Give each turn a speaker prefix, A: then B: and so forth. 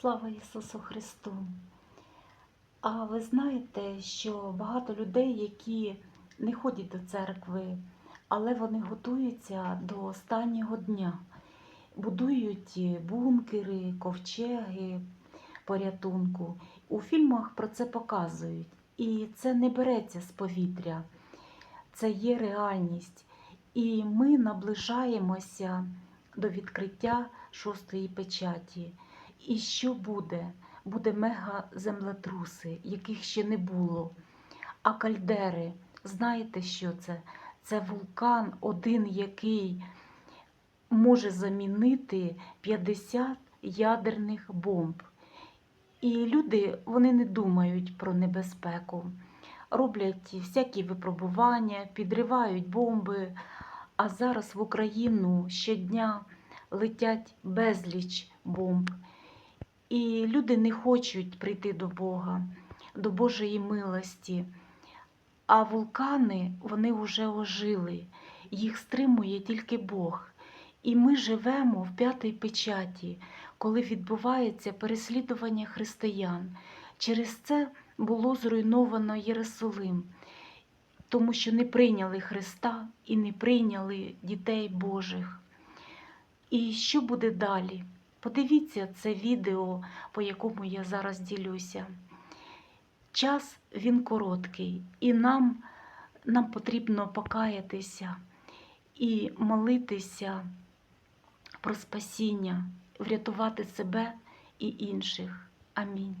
A: Слава Ісусу Христу! А ви знаєте, що багато людей, які не ходять до церкви, але вони готуються до останнього дня, будують бункери, ковчеги порятунку. У фільмах про це показують. І це не береться з повітря, це є реальність. І ми наближаємося до відкриття шостої печаті. І що буде? Буде мега-землетруси, яких ще не було. А кальдери, знаєте, що це? Це вулкан, один, який може замінити 50 ядерних бомб. І люди вони не думають про небезпеку, роблять всякі випробування, підривають бомби. А зараз в Україну щодня летять безліч бомб. І люди не хочуть прийти до Бога, до Божої милості. А вулкани вони вже ожили, їх стримує тільки Бог. І ми живемо в п'ятій печаті, коли відбувається переслідування християн. Через це було зруйновано Єрусалим, тому що не прийняли Христа і не прийняли дітей Божих. І що буде далі? Подивіться це відео, по якому я зараз ділюся. Час він короткий, і нам, нам потрібно покаятися і молитися про спасіння, врятувати себе і інших. Амінь.